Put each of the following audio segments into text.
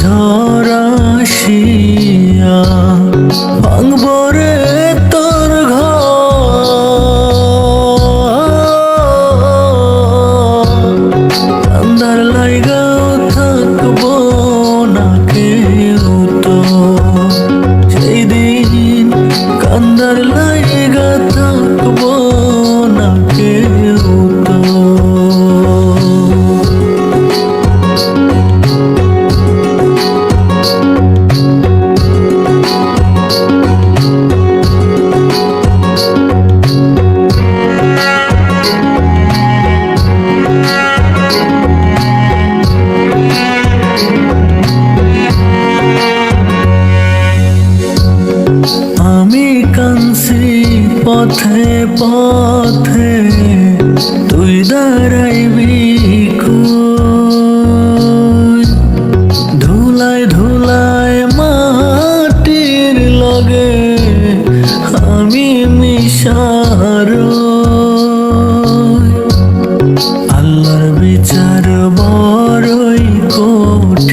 ঝরাশিয়া হারাইবি ধুলায় ধুলায় মাটির লগে আমি মিশার আল্লাহর বিচার বড়ই কোট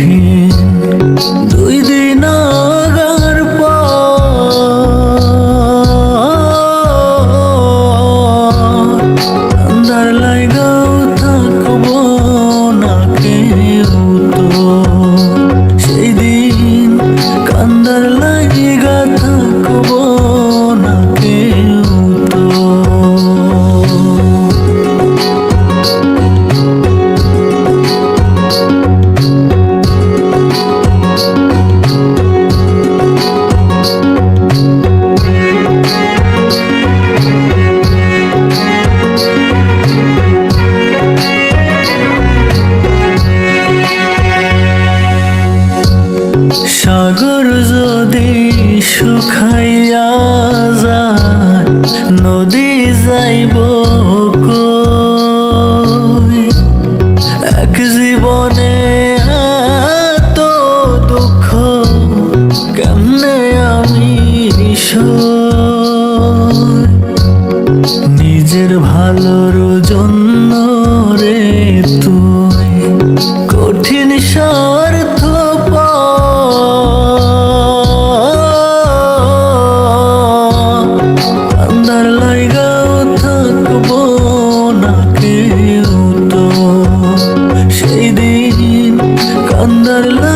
যাইব এক জীবনে এত দুঃখ কেমনে আমি নিজের ভালোর জন্য i love.